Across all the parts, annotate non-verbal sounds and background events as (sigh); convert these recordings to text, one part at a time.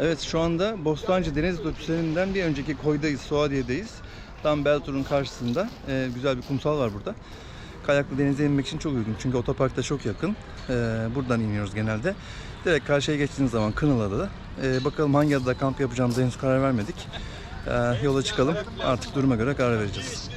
Evet şu anda Bostancı Deniz Otobüslerinden bir önceki koydayız, Suadiye'deyiz. Tam Beltur'un karşısında. Ee, güzel bir kumsal var burada. Kayaklı denize inmek için çok uygun. Çünkü otoparkta çok yakın. Ee, buradan iniyoruz genelde. Direkt karşıya geçtiğiniz zaman Kınalı'da. Ee, bakalım hangi adada kamp yapacağımıza henüz karar vermedik. Ee, yola çıkalım. Artık duruma göre karar vereceğiz.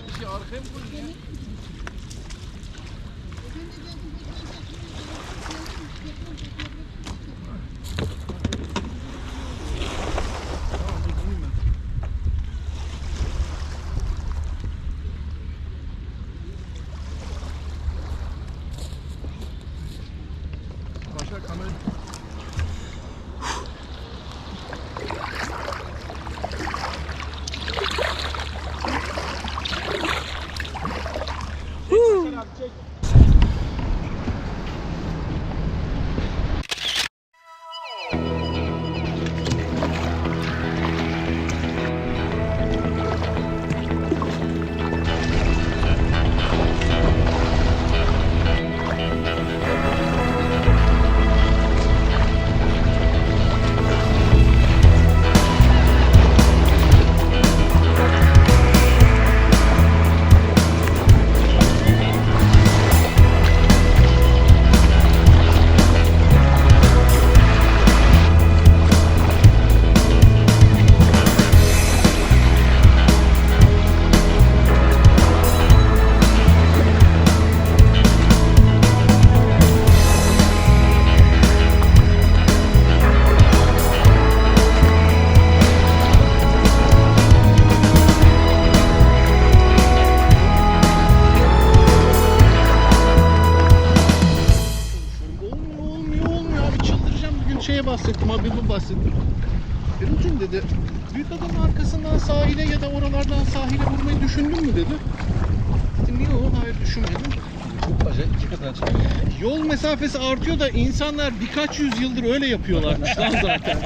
Mesafesi artıyor da insanlar birkaç yüzyıldır öyle yapıyorlarmış lan zaten.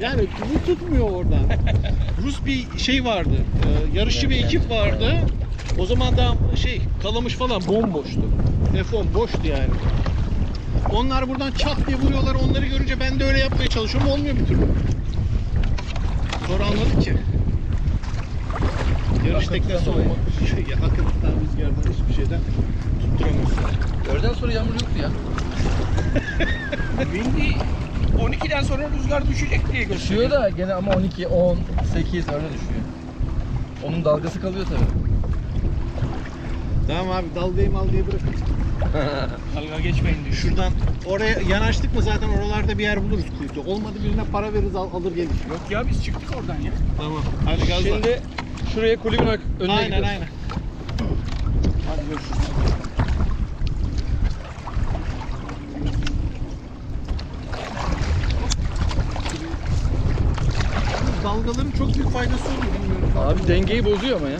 Yani bu tutmuyor oradan. Rus bir şey vardı, e, yarışçı bir ekip vardı. O zaman da şey, kalamış falan bomboştu. F10 boştu yani. Onlar buradan çat diye vuruyorlar. Onları görünce ben de öyle yapmaya çalışıyorum. Olmuyor bir türlü. Sonra anladık ki. Yarış teknesi olmak. (laughs) Ya, akıntıdan, rüzgardan, hiçbir şeyden tutturamıyorsun. Öğleden sonra yağmur yoktu ya. Bindi 12'den sonra rüzgar düşecek diye gösteriyor. Düşüyor da gene ama 12, 10, 8 öyle düşüyor. Onun dalgası kalıyor tabii. Tamam abi dalgayı malgayı bırakın. Dalga geçmeyin diyor. Şuradan oraya yanaştık mı zaten oralarda bir yer buluruz kuytu. Olmadı birine para veririz al, alır gelir. Yok ya biz çıktık oradan ya. Tamam. Hadi gazla. Şimdi şuraya kulübün önüne aynen gidiyoruz. aynen. Hadi görüşürüz. Dalgaların çok büyük faydası oluyor bilmiyorum. Abi dengeyi bozuyor ama ya.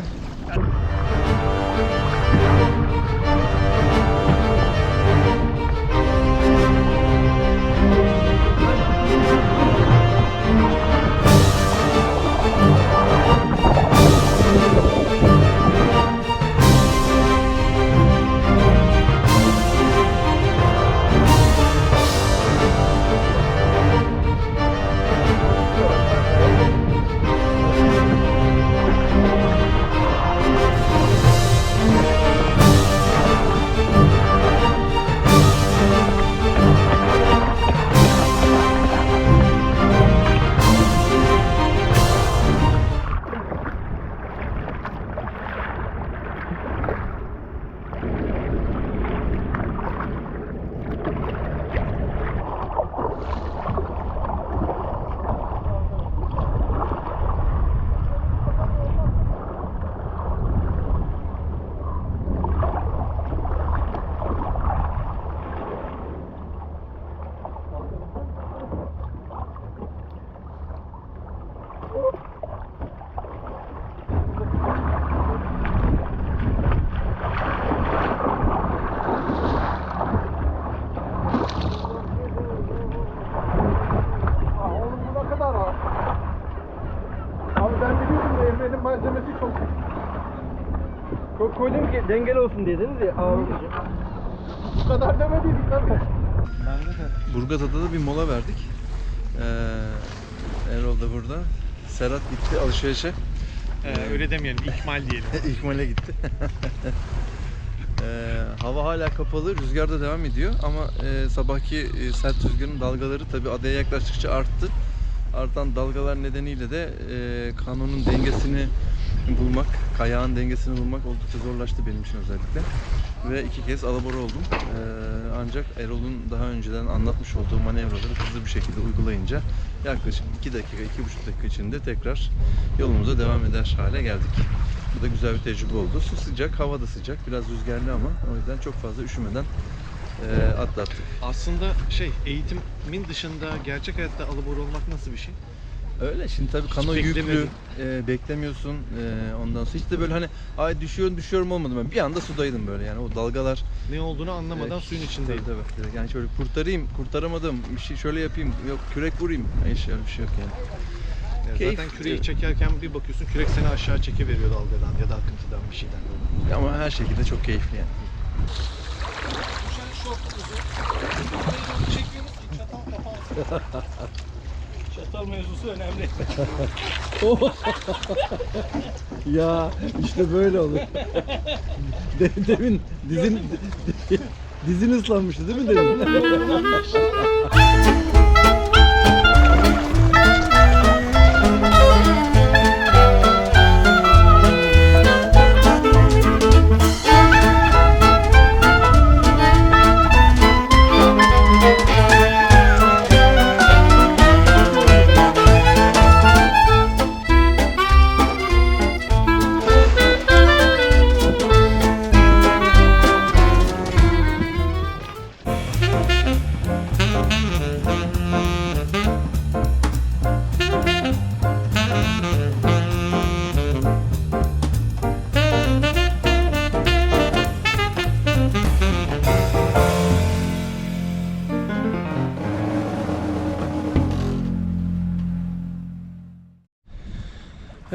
Ki dengeli olsun diye dediniz ya ağır olunca. Bu kadar demediydik tabii. Burgazada'da da bir mola verdik. Ee, Erol da burada. Serhat gitti alışverişe. Ee, öyle demeyelim, ikmal diyelim. (laughs) İkmal'e gitti. (laughs) Ee, hava hala kapalı, rüzgar da devam ediyor ama e, sabahki e, sert rüzgarın dalgaları tabi adaya yaklaştıkça arttı. Artan dalgalar nedeniyle de e, kanonun dengesini bulmak, kayağın dengesini bulmak oldukça zorlaştı benim için özellikle. Ve iki kez alabora oldum. Ee, ancak Erol'un daha önceden anlatmış olduğu manevraları hızlı bir şekilde uygulayınca yaklaşık 2 dakika, 2,5 dakika içinde tekrar yolumuza devam eder hale geldik. Bu da güzel bir tecrübe oldu. Su sıcak, hava da sıcak. Biraz rüzgarlı ama o yüzden çok fazla üşümeden e, atlattık. Aslında şey, eğitimin dışında gerçek hayatta alabora olmak nasıl bir şey? Öyle şimdi tabii kano Hiç yüklü, beklemedin. e, beklemiyorsun. E, ondan sonra hiç de böyle hani ay düşüyorum düşüyorum olmadı ben. Bir anda sudaydım böyle yani o dalgalar. Ne olduğunu anlamadan e, suyun tabii, içindeyim. tabii, direkt. Yani şöyle kurtarayım, kurtaramadım, bir şey şöyle yapayım, yok kürek vurayım. Hiç öyle bir şey yok yani. Ya Keyif. Zaten küreği çekerken bir bakıyorsun kürek seni aşağı çekiveriyor dalgadan ya da akıntıdan bir şeyden. Ama her şekilde çok keyifli yani. Çatal mevzusu önemli. (laughs) Ya işte böyle olur. demin dizin dizin ıslanmıştı değil mi demin? (laughs)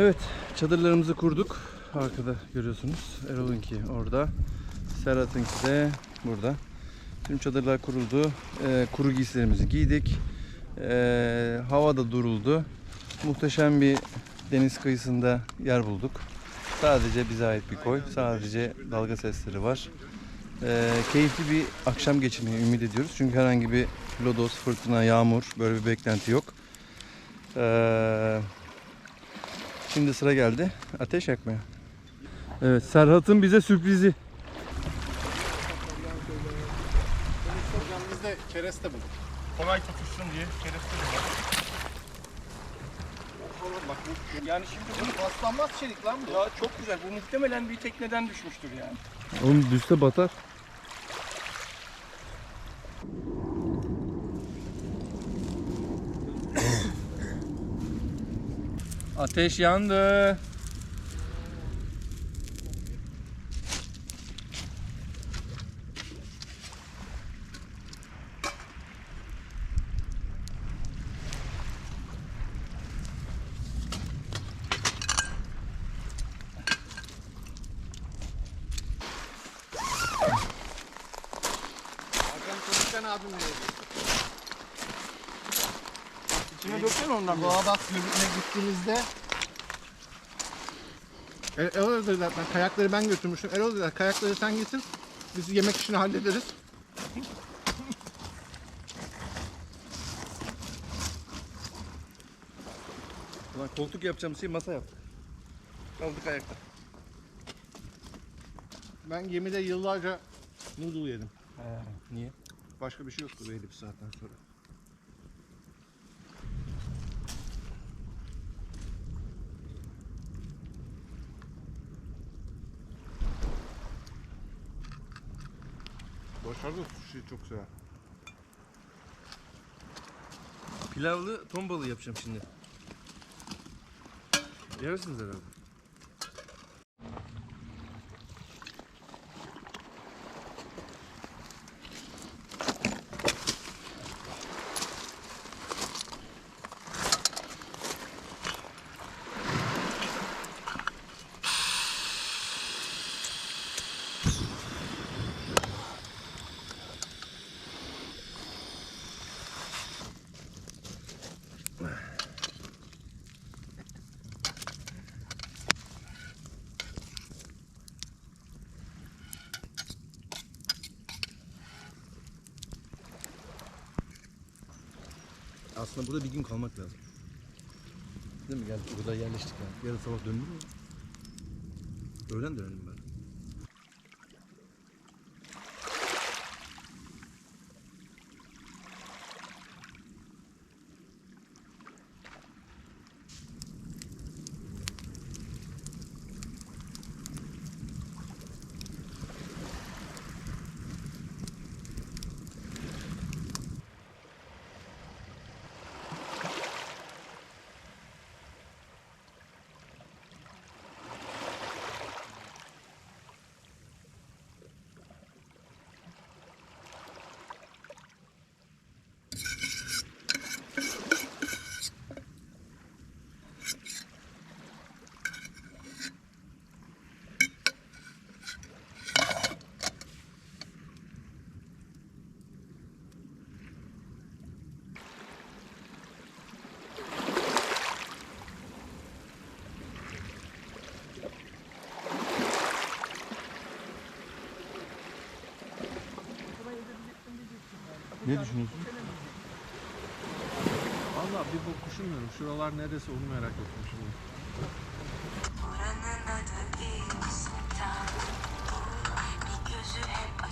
Evet, çadırlarımızı kurduk. Arkada görüyorsunuz. Erol'unki orada. Serhat'ınki de burada. Tüm çadırlar kuruldu. Ee, kuru giysilerimizi giydik. Ee, hava da duruldu. Muhteşem bir deniz kıyısında yer bulduk. Sadece bize ait bir koy. Sadece dalga sesleri var. Ee, keyifli bir akşam geçirmeyi ümit ediyoruz. Çünkü herhangi bir lodos, fırtına, yağmur böyle bir beklenti yok. Ee, Şimdi sıra geldi ateş yakmaya. Evet Serhat'ın bize sürprizi. Biz de kereste bulduk. Kolay tutuşsun diye kereste Bak Yani şimdi bu paslanmaz çelik lan bu. ya çok güzel. Bu muhtemelen bir tekneden düşmüştür yani. Oğlum düşse batar. Ateş yandı. Hakan Konuşkan diyor. İçine döksene ondan bir. Bağdat Gölü'ne gittiğimizde E- Erol dedi zaten kayakları ben götürmüştüm. Erol dedi kayakları sen getir. Biz yemek işini hallederiz. Ulan koltuk yapacağım şey masa yaptık. Kaldık ayakta. Ben gemide yıllarca noodle yedim. Niye? Başka bir şey yoktu belli bir saatten sonra. Başarılı sushi çok güzel. Pilavlı ton balığı yapacağım şimdi. Yersiniz herhalde. Aslında burada bir gün kalmak lazım. Değil mi? Geldik burada yerleştik yani. Yarın sabah döndür mü? Öğlen dönelim ben. Ne düşünüyorsun? Valla bir bok düşünmüyorum. Şuralar neresi onu merak ettim şimdi. Buranın adı Bir gözü hep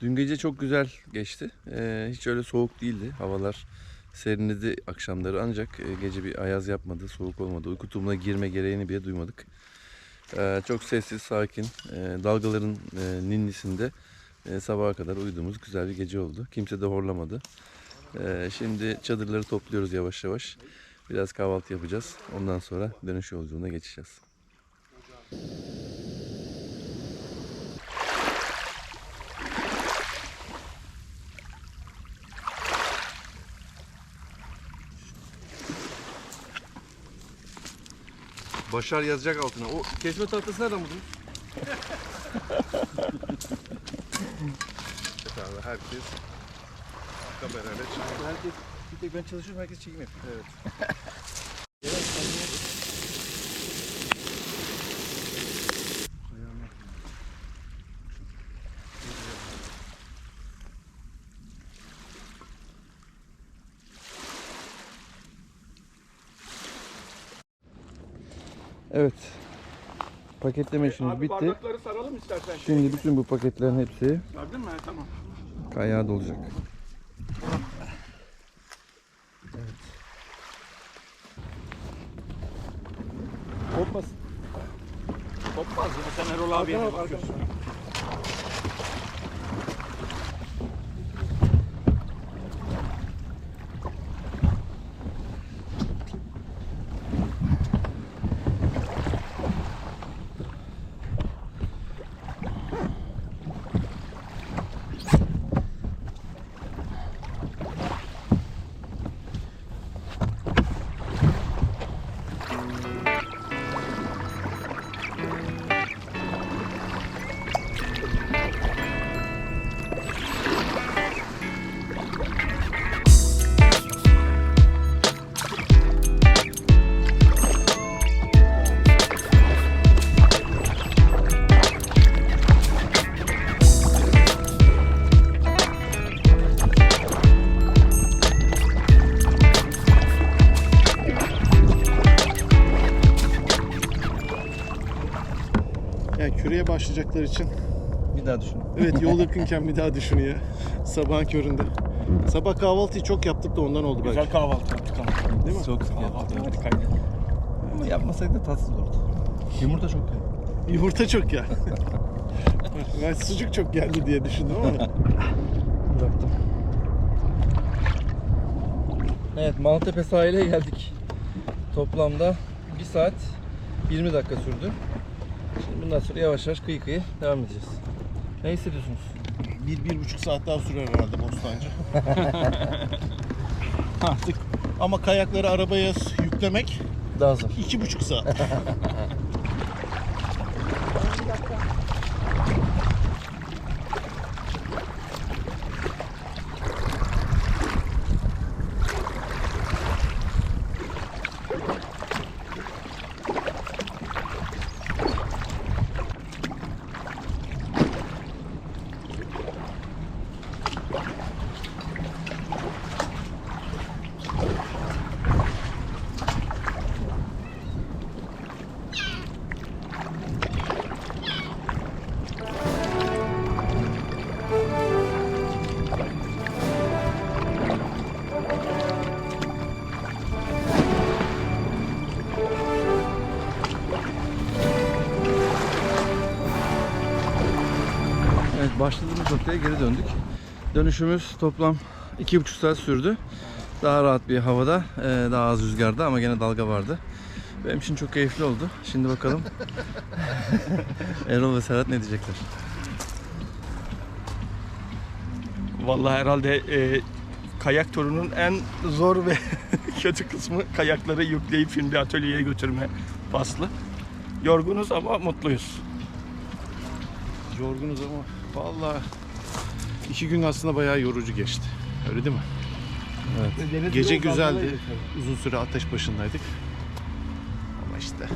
Dün gece çok güzel geçti. Ee, hiç öyle soğuk değildi. Havalar serinledi akşamları ancak e, gece bir ayaz yapmadı, soğuk olmadı. Uyku tulumuna girme gereğini bile duymadık. Ee, çok sessiz, sakin, e, dalgaların e, ninnisinde e, sabaha kadar uyuduğumuz güzel bir gece oldu. Kimse de horlamadı. Ee, şimdi çadırları topluyoruz yavaş yavaş. Biraz kahvaltı yapacağız. Ondan sonra dönüş yolculuğuna geçeceğiz. Başar yazacak altına. O kesme tahtası nereden buldun? Efendim herkes kamerayla çekiyor. Herkes, bir tek ben çalışıyorum, herkes çekim yapıyor. Evet. Evet. Paketleme işimiz Abi bitti. bardakları saralım istersen. Şimdi bütün bu paketlerin hepsi Sardın mı? Ha, Tamam. kayağa dolacak. Kopmasın. Kopmaz ya. Sen Erol abiye de bakıyorsun. Başlayacaklar için Bir daha düşün. evet (laughs) yol yakınken bir daha düşünüyor. Sabahın köründe. Sabah kahvaltıyı çok yaptık da ondan oldu belki. Güzel kahvaltı yaptık ama. Değil mi? Çok sık yaptık. Kahvaltı harikaydı. Ama yapmasak da tatsız olurdu. Yumurta çok ya. Yumurta çok ya. (laughs) ben sucuk çok geldi diye düşündüm ama. (laughs) Bıraktım. Evet Maltepe sahile geldik. Toplamda 1 saat 20 dakika sürdü. Bundan sonra yavaş yavaş kıyı kıyı devam edeceğiz. Ne hissediyorsunuz? bir, bir buçuk saat daha sürer herhalde Bostancı. (laughs) Artık. Ama kayakları arabaya yüklemek Daha zor. iki buçuk saat. (laughs) başladığımız noktaya geri döndük. Dönüşümüz toplam 2,5 saat sürdü. Daha rahat bir havada, e, daha az rüzgarda ama gene dalga vardı. Benim için çok keyifli oldu. Şimdi bakalım (laughs) Erol ve Serhat ne diyecekler? Vallahi herhalde e, kayak turunun en zor ve (laughs) kötü kısmı kayakları yükleyip şimdi atölyeye götürme faslı. Yorgunuz ama mutluyuz. Yorgunuz ama vallahi iki gün aslında bayağı yorucu geçti. Öyle değil mi? Gece güzeldi. Uzun süre ateş başındaydık. Ama işte